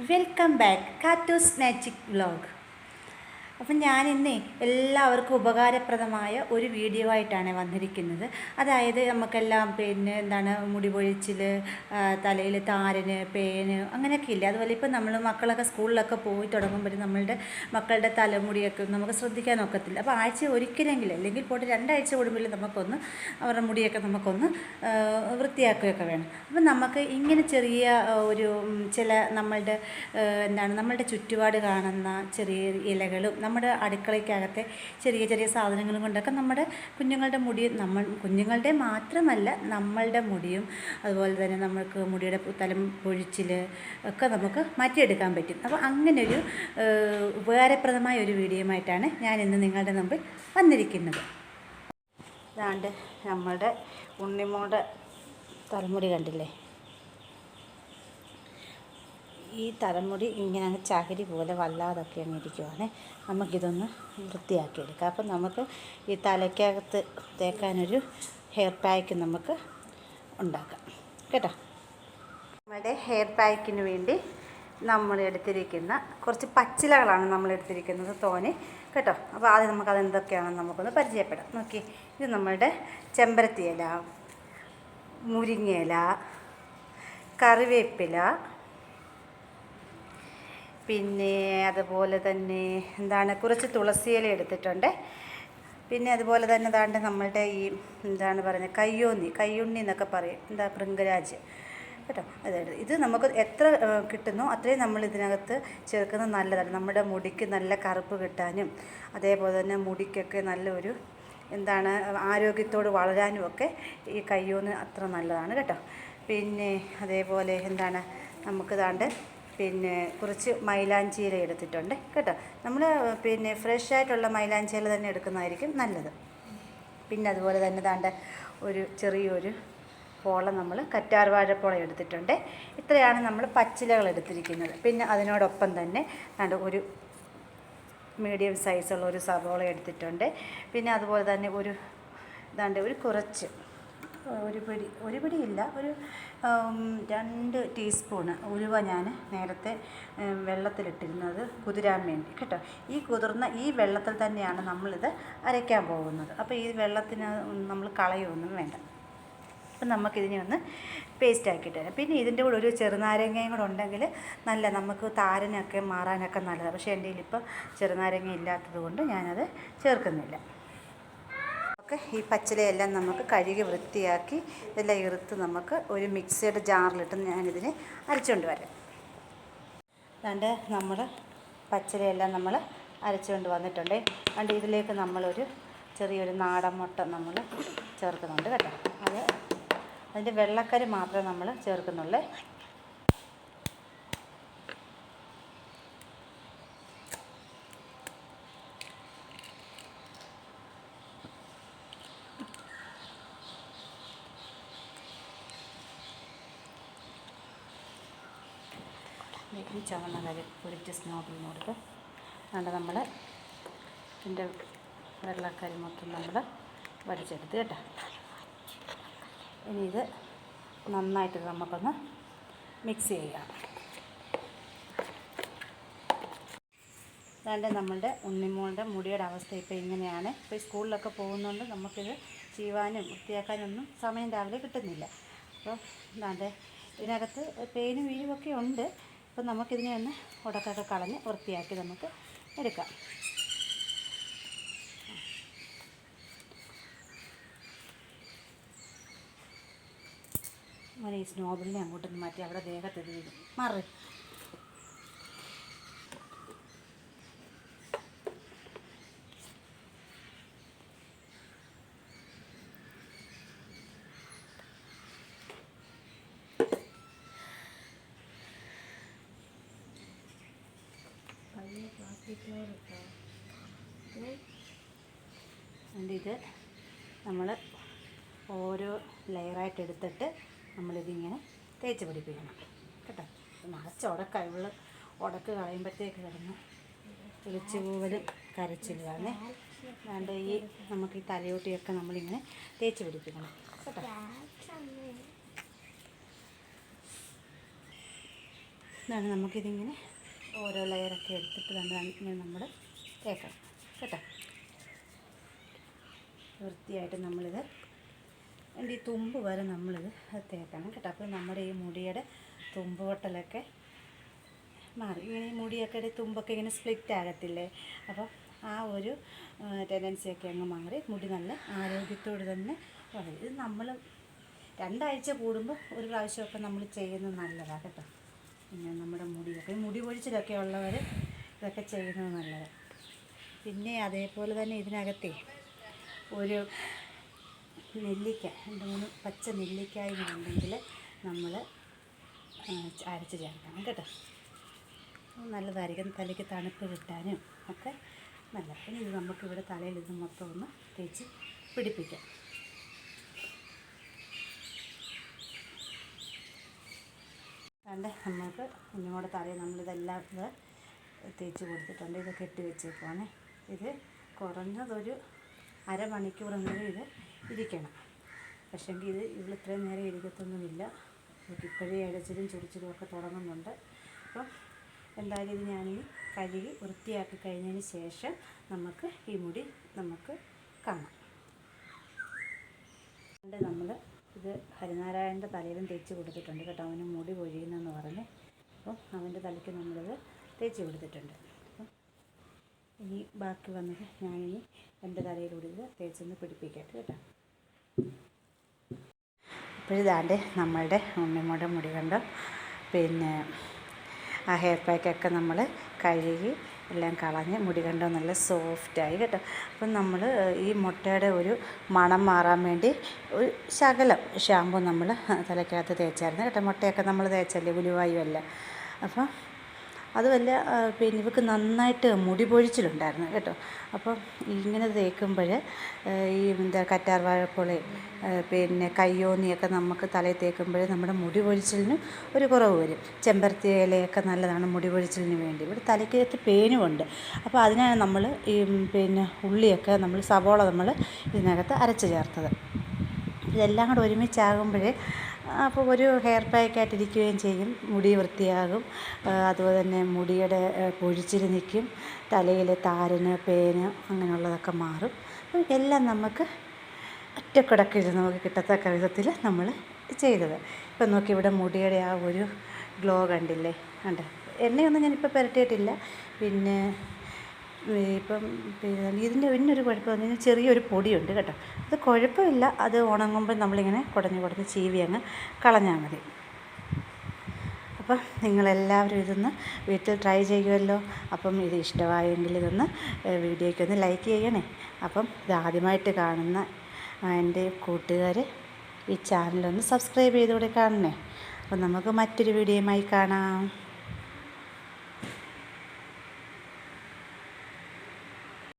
Welcome back കാറ്റൂസ് magic vlog അപ്പം ഞാൻ ഇന്നേ എല്ലാവർക്കും ഉപകാരപ്രദമായ ഒരു വീഡിയോ ആയിട്ടാണ് വന്നിരിക്കുന്നത്. അതായത് നമുക്കെല്ലാം പിന്നെ എന്താണ് മുടി പൊഴിച്ചിൽ തലയിൽ താരന് പേന് അങ്ങനെയൊക്കെ ഇല്ല അതുപോലെ ഇപ്പം നമ്മൾ മക്കളൊക്കെ സ്കൂളിലൊക്കെ പോയി തുടങ്ങുമ്പോൾ നമ്മളുടെ മക്കളുടെ തലമുടിയൊക്കെ നമുക്ക് ശ്രദ്ധിക്കാൻ ഒക്കത്തില്ല. അപ്പോൾ ആഴ്ച ഒരിക്കലെങ്കിലും അല്ലെങ്കിൽ പോയിട്ട് രണ്ടാഴ്ച കൂടുമ്പോൾ നമുക്കൊന്ന് അവരുടെ മുടിയൊക്കെ നമുക്കൊന്ന് വൃത്തിയാക്കുകയൊക്കെ വേണം. അപ്പം നമുക്ക് ഇങ്ങനെ ചെറിയ ഒരു ചില നമ്മളുടെ എന്താണ് നമ്മളുടെ ചുറ്റുപാട് കാണുന്ന ചെറിയ ഇലകളും നമ്മുടെ അടുക്കളയ്ക്കകത്തെ ചെറിയ ചെറിയ സാധനങ്ങളും കൊണ്ടൊക്കെ നമ്മുടെ കുഞ്ഞുങ്ങളുടെ മുടി നമ്മൾ കുഞ്ഞുങ്ങളുടെ മാത്രമല്ല നമ്മളുടെ മുടിയും അതുപോലെ തന്നെ നമുക്ക് മുടിയുടെ തലം പൊഴിച്ചിൽ ഒക്കെ നമുക്ക് മാറ്റിയെടുക്കാൻ പറ്റും. അപ്പോൾ അങ്ങനൊരു ആ, ഉപകാരപ്രദമായ ഒരു വീഡിയോയുമായിട്ടാണ് ഞാൻ ഇന്ന് നിങ്ങളുടെ മുമ്പിൽ വന്നിരിക്കുന്നത്. ഇതാണ്ട് നമ്മളുടെ ഉണ്ണിമോടെ തലമുടി കണ്ടില്ലേ? ഈ തലമുടി ഇങ്ങനെ അങ്ങ് ചകിരി പോലെ വല്ലാതൊക്കെ അങ്ങ് ഇരിക്കുവാണ്. നമുക്കിതൊന്ന് വൃത്തിയാക്കി എടുക്കാം അപ്പം നമുക്ക് ഈ തലയ്ക്കകത്ത് തേക്കാനൊരു ഹെയർ പാക്ക് നമുക്ക് ഉണ്ടാക്കാം. കേട്ടോ? നമ്മുടെ ഹെയർ പാക്കിന് വേണ്ടി നമ്മൾ എടുത്തിരിക്കുന്ന കുറച്ച് പച്ചിലകളാണ് നമ്മൾ എടുത്തിരിക്കുന്നത് തോനെ. കേട്ടോ? അപ്പോൾ ആദ്യം നമുക്കത് എന്തൊക്കെയാണെന്ന് നമുക്കൊന്ന് പരിചയപ്പെടാം. നോക്കി ഇത് നമ്മളുടെ ചെമ്പരത്തി ഇല മുരിങ്ങയില കറിവേപ്പില പിന്നെ അതുപോലെ തന്നെ എന്താണ് കുറച്ച് തുളസിയില എടുത്തിട്ടുണ്ട്. പിന്നെ അതുപോലെ തന്നെ ദാണ്ട് നമ്മളുടെ ഈ എന്താണ് പറയുന്നത് കയ്യോന്നി കയ്യുണ്ണി എന്നൊക്കെ പറയും. എന്താ ഭൃംഗരാജ്. കേട്ടോ? അതായത് ഇത് നമുക്ക് എത്ര കിട്ടുന്നോ അത്രയും നമ്മൾ ഇതിനകത്ത് ചേർക്കുന്നത് നല്ലതാണ്. നമ്മുടെ മുടിക്ക് നല്ല കറുപ്പ് കിട്ടാനും അതേപോലെ തന്നെ മുടിക്കൊക്കെ നല്ലൊരു എന്താണ് ആരോഗ്യത്തോട് വളരാനും ഒക്കെ ഈ കയ്യോന്ന് അത്ര നല്ലതാണ് കേട്ടോ. പിന്നെ അതേപോലെ എന്താണ് നമുക്ക് പിന്നെ കുറച്ച് മൈലാഞ്ചിയില എടുത്തിട്ടുണ്ട്. കേട്ടോ? നമ്മൾ പിന്നെ ഫ്രഷ് ആയിട്ടുള്ള മൈലാഞ്ചിയില തന്നെ എടുക്കുന്നതായിരിക്കും നല്ലത്. പിന്നെ അതുപോലെ തന്നെ താണ്ട ഒരു ചെറിയൊരു പോള നമ്മൾ കറ്റാർ വാഴപ്പോള എടുത്തിട്ടുണ്ട്. ഇത്രയാണ് നമ്മൾ പച്ചിലകൾ എടുത്തിരിക്കുന്നത്. പിന്നെ അതിനോടൊപ്പം തന്നെ താണ്ട ഒരു മീഡിയം സൈസുള്ള ഒരു സവോള എടുത്തിട്ടുണ്ട്. പിന്നെ അതുപോലെ തന്നെ ഒരു ഇതാണ്ട് ഒരു കുറച്ച് ഒരു പിടി ഒരു പിടിയില്ല. ഒരു രണ്ട് ടീസ്പൂണ് ഉലുവ ഞാൻ നേരത്തെ വെള്ളത്തിലിട്ടിരുന്നത് കുതിരാൻ വേണ്ടി. കേട്ടോ? ഈ കുതിർന്ന ഈ വെള്ളത്തിൽ തന്നെയാണ് നമ്മളിത് അരയ്ക്കാൻ പോകുന്നത്. അപ്പോൾ ഈ വെള്ളത്തിന് നമ്മൾ കളയൊന്നും വേണ്ട. അപ്പം നമുക്കിതിനെ ഒന്ന് പേസ്റ്റ് ആക്കിയിട്ട് തരാം പിന്നെ ഇതിന്റെ കൂടെ ഒരു ചെറുനാരങ്ങയും കൂടെ ഉണ്ടെങ്കിൽ നല്ല നമുക്ക് താരനൊക്കെ മാറാനൊക്കെ നല്ലതാണ് പക്ഷേ എന്റെ കയ്യിലിപ്പോൾ ചെറുനാരങ്ങ ഇല്ലാത്തത് കൊണ്ട് ഞാനത് ചേർക്കുന്നില്ല. ഒക്കെ ഈ പച്ചിലയെല്ലാം നമുക്ക് കഴുകി വൃത്തിയാക്കി ഇതെല്ലാം ഇറുത്ത് നമുക്ക് ഒരു മിക്സിയുടെ ജാറിലിട്ട് ഞാനിതിനെ അരച്ചുകൊണ്ട് വരാം. അതുകൊണ്ട് നമ്മൾ പച്ചിലയെല്ലാം നമ്മൾ അരച്ചുകൊണ്ട് വന്നിട്ടുണ്ട്. അതുകൊണ്ട് ഇതിലേക്ക് നമ്മളൊരു ചെറിയൊരു നാടൻ മുട്ട നമ്മൾ ചേർക്കുന്നുണ്ട് കേട്ടോ. അത് അതിന്റെ വെള്ളക്കരി മാത്രമേ നമ്മൾ ചേർക്കുന്നുള്ളൂ. ഈ ചുവന്ന കരി പൊരിച്ച് സ്നോബിൽ കൊടുത്ത് അതുകൊണ്ട് നമ്മൾ ഇതിന്റെ വെള്ളക്കരി മൊത്തം നമ്മൾ വടിച്ചെടുത്ത് കേട്ടോ. ഇനി ഇത് നന്നായിട്ട് നമുക്കൊന്ന് മിക്സ് ചെയ്യാം. അതാണ്ട് നമ്മളുടെ ഉണ്ണിമോളുടെ മുടിയുടെ അവസ്ഥ ഇപ്പോൾ ഇങ്ങനെയാണ്. ഇപ്പോൾ സ്കൂളിലൊക്കെ പോകുന്നതുകൊണ്ട് നമുക്കിത് ചെയ്യുവാനും വൃത്തിയാക്കാനും ഒന്നും സമയം രാവിലെ കിട്ടുന്നില്ല. അപ്പോൾ അതാണ്ട് ഇതിനകത്ത് പേനും വീഴുമൊക്കെ ഉണ്ട്. അപ്പോൾ നമുക്കിതിനെ ഒന്ന് ഉടക്കൊക്കെ കളഞ്ഞ് വൃത്തിയാക്കി നമുക്ക് എടുക്കാം. അങ്ങനെ ഈ സ്നോബിളിനെ അങ്ങോട്ടൊന്ന് മാറ്റി അവിടെ ദേഹത്ത് ഇത് വീഴും മാറി. അതുകൊണ്ട് ഇത് നമ്മൾ ഓരോ ലെയറായിട്ട് എടുത്തിട്ട് നമ്മളിതിങ്ങനെ തേച്ച് പിടിപ്പിക്കണം. കേട്ടോ? നിറച്ച് ഉടക്ക ഇവൾ ഉടക്ക് കളയുമ്പോഴത്തേക്ക് കിടന്ന് വിളിച്ചു പോവലും കരച്ചിലുമാണ് അതുകൊണ്ട് ഈ നമുക്ക് ഈ തലയോട്ടിയൊക്കെ നമ്മളിങ്ങനെ തേച്ച് പിടിപ്പിക്കണം. കേട്ടോ? ഇതാണ് നമുക്കിതിങ്ങനെ ഓരോ ലെയറൊക്കെ എടുത്തിട്ട് ഇങ്ങനെ നമ്മൾ തേക്കണം. കേട്ടോ? വൃത്തിയായിട്ട് നമ്മളിത് എന്റെ ഈ തുമ്പ് വരെ നമ്മളിത് തേക്കണം കേട്ടോ. അപ്പോൾ നമ്മുടെ ഈ മുടിയുടെ തുമ്പ് പൊട്ടലൊക്കെ മാറി. ഇങ്ങനെ ഈ മുടിയൊക്കെ തുമ്പൊക്കെ ഇങ്ങനെ സ്പ്ലിറ്റ് ആകത്തില്ലേ? അപ്പോൾ ആ ഒരു ടെൻഡൻസിയൊക്കെ അങ്ങ് മാറി. മുടി നല്ല ആരോഗ്യത്തോട് തന്നെ വളരും. ഇത് നമ്മൾ രണ്ടാഴ്ച കൂടുമ്പോൾ ഒരു പ്രാവശ്യമൊക്കെ നമ്മൾ ചെയ്യുന്നത് നല്ലതാണ് കേട്ടോ. പിന്നെ നമ്മുടെ മുടിയൊക്കെ മുടി പൊഴിച്ചിലൊക്കെ ഉള്ളവർ ഇതൊക്കെ ചെയ്യുന്നത് നല്ലതാണ് പിന്നെ അതേപോലെ തന്നെ ഇതിനകത്തേ ഒരു നെല്ലിക്ക രണ്ട് മൂന്ന് പച്ച നെല്ലിക്കായും ഉണ്ടെങ്കിൽ നമ്മൾ അരച്ച് ചേർക്കണം കേട്ടോ. നല്ലതായിരിക്കും. തലയ്ക്ക് തണുപ്പ് കിട്ടാനും ഒക്കെ നല്ല പിന്നെ ഇത് നമുക്കിവിടെ തലയിൽ ഇത് മൊത്തം ഒന്ന് തേച്ച് പിടിപ്പിക്കാം. കണ്ട്? നമുക്ക് കുഞ്ഞുങ്ങളുടെ തലയിൽ നമ്മളിതെല്ലാം ഇത് തേച്ച് കൊടുത്തിട്ടുണ്ട്. ഇത് കെട്ടി വെച്ചേക്കുവാണ്. ഇത് കുറഞ്ഞതൊരു അരമണിക്കൂറെങ്കിലും ഇത് ഇരിക്കണം. പക്ഷേങ്കിൽ ഇത് ഇവിടെ ഇത്രയും നേരം ഇരിക്കത്തൊന്നുമില്ല. ഇപ്പോഴേ ഇടച്ചിലും ചുരിച്ചിലും ഒക്കെ തുടങ്ങുന്നുണ്ട്. അപ്പം എന്തായാലും ഇത് ഞാനിനി കഴുകി വൃത്തിയാക്കി കഴിഞ്ഞതിന് ശേഷം നമുക്ക് ഈ മുടി നമുക്ക് കാണാം. നമ്മൾ ഇത് ഹരിനാരായണന്റെ തലയിലും തേച്ച് കൊടുത്തിട്ടുണ്ട് കേട്ടോ. അവന് മുടി പൊഴിയുന്നെന്ന് പറഞ്ഞ്. അപ്പം അവന്റെ തലയ്ക്ക് നമ്മളിത് തേച്ച് കൊടുത്തിട്ടുണ്ട്. ഇനി ബാക്കി വന്നത് ഞാനിനി എന്റെ തലയിലൂടെ ഇത് തേച്ചൊന്ന് പിടിപ്പിക്കട്ടെ കേട്ടോ. ഇപ്പോഴിതാണ്ട് നമ്മളുടെ ഉണ്ണിമുടെ മുടി കണ്ടോ? പിന്നെ ആ ഹെയർ പാക്കൊക്കെ നമ്മൾ കഴുകി എല്ലാം കളഞ്ഞ് മുടി കണ്ടോ? നല്ല സോഫ്റ്റായി കേട്ടോ. അപ്പം നമ്മൾ ഈ മുട്ടയുടെ ഒരു മണം മാറാൻ വേണ്ടി ഒരു ശകലം ഷാമ്പു നമ്മൾ തലയ്ക്കകത്ത് തേച്ചായിരുന്നു കേട്ടോ. മുട്ടയൊക്കെ നമ്മൾ തേച്ചല്ലേ? ഉലുവായുമല്ല അപ്പം അതുമല്ല പിന്നെ ഇവക്ക് നന്നായിട്ട് മുടി പൊഴിച്ചിലുണ്ടായിരുന്നു കേട്ടോ. അപ്പം ഇങ്ങനെ തേക്കുമ്പോൾ ഈ എന്താ കറ്റാർ വാഴപ്പുളയും പിന്നെ കയ്യോന്നിയൊക്കെ നമുക്ക് തലയിൽ തേക്കുമ്പോൾ നമ്മുടെ മുടി പൊഴിച്ചിലിന് ഒരു കുറവ് വരും. ചെമ്പരത്തി ഇലയൊക്കെ നല്ലതാണ് മുടി പൊഴിച്ചിലിന് വേണ്ടി. ഇവിടെ തലയ്ക്കകത്ത് പേനുമുണ്ട്. അപ്പോൾ അതിനാണ് നമ്മൾ ഈ പിന്നെ ഉള്ളിയൊക്കെ നമ്മൾ സവോള നമ്മൾ ഇതിനകത്ത് അരച്ച് ചേർത്തത്. ഇതെല്ലാം കൂടെ ഒരുമിച്ചാകുമ്പോൾ അപ്പോൾ ഒരു ഹെയർ പാക്കായിട്ട് ഇരിക്കുകയും ചെയ്യും. മുടി വൃത്തിയാകും. അതുപോലെ തന്നെ മുടിയുടെ പൊഴിച്ചിൽ നിൽക്കും. തലയിൽ താരന് പേന് അങ്ങനെയുള്ളതൊക്കെ മാറും. എല്ലാം നമുക്ക് ഒറ്റക്കുടക്കിൽ നമുക്ക് കിട്ടത്തക്ക വിധത്തിൽ നമ്മൾ ചെയ്തത്. ഇപ്പം നോക്കി ഇവിടെ മുടിയുടെ ആ ഒരു ഗ്ലോ കണ്ടില്ലേ? കണ്ട്? എണ്ണയൊന്നും ഞാനിപ്പോൾ പുരട്ടിയിട്ടില്ല. പിന്നെ ഇപ്പം പിന്നെ ഇതിന്റെ പിന്നൊരു കുഴപ്പം എന്ന് പറഞ്ഞാൽ ചെറിയൊരു പൊടിയുണ്ട് കേട്ടോ. അത് കുഴപ്പമില്ല. അത് ഉണങ്ങുമ്പോൾ നമ്മളിങ്ങനെ കുടഞ്ഞ് കുടഞ്ഞ് ചീവി അങ്ങ് കളഞ്ഞാൽ മതി. അപ്പം നിങ്ങളെല്ലാവരും ഇതൊന്ന് വീട്ടിൽ ട്രൈ ചെയ്യുമല്ലോ. അപ്പം ഇത് ഇഷ്ടമായെങ്കിൽ ഇതൊന്ന് വീഡിയോയ്ക്ക് ഒന്ന് ലൈക്ക് ചെയ്യണേ. അപ്പം ഇതാദ്യമായിട്ട് കാണുന്ന എന്റെ കൂട്ടുകാർ ഈ ചാനലൊന്ന് സബ്സ്ക്രൈബ് ചെയ്തുകൂടെ കാണണേ. അപ്പം നമുക്ക് മറ്റൊരു വീഡിയോയുമായി കാണാം.